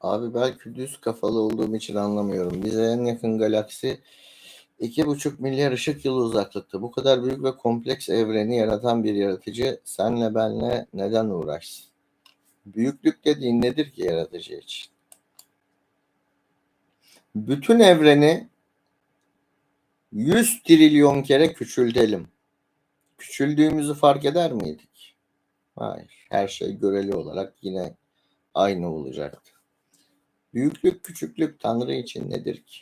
Abi belki düz kafalı olduğum için anlamıyorum. Bize en yakın galaksi 2,5 milyar ışık yılı uzaklıkta. Bu kadar büyük ve kompleks evreni yaratan bir yaratıcı senle benle neden uğraşsın? Büyüklük dediğin nedir ki yaratıcı için? Bütün evreni 100 trilyon kere küçültelim. Küçüldüğümüzü fark eder miydik? Hayır. Her şey göreli olarak yine aynı olacaktı. Büyüklük, küçüklük Tanrı için nedir ki?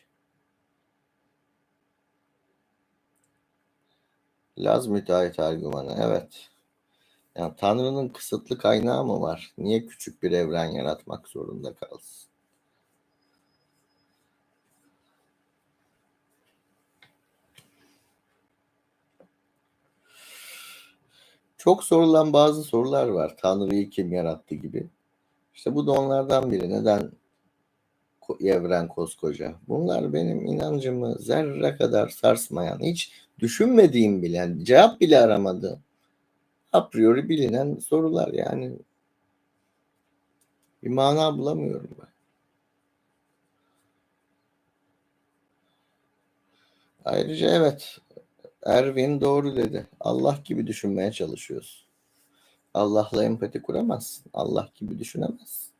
Laz müteahhit argümanı. Evet. Yani Tanrı'nın kısıtlı kaynağı mı var? Niye küçük bir evren yaratmak zorunda kalsın? Çok sorulan bazı sorular var. Tanrı'yı kim yarattı gibi. İşte bu da onlardan biri. Neden evren koskoca? Bunlar benim inancımı zerre kadar sarsmayan, hiç düşünmediğim bile, cevap bile aramadığım, a priori bilinen sorular yani. Bir mana bulamıyorum ben. Ayrıca evet, Erwin doğru dedi. Allah gibi düşünmeye çalışıyoruz. Allah'la empati kuramazsın. Allah gibi düşünemezsin.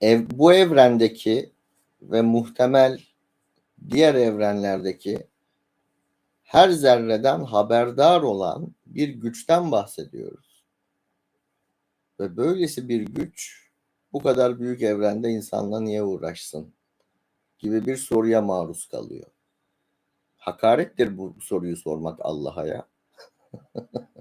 Ev, bu evrendeki ve muhtemel diğer evrenlerdeki her zerreden haberdar olan bir güçten bahsediyoruz. Ve böylesi bir güç bu kadar büyük evrende insanla niye uğraşsın gibi bir soruya maruz kalıyor. Hakarettir bu soruyu sormak Allah'a ya.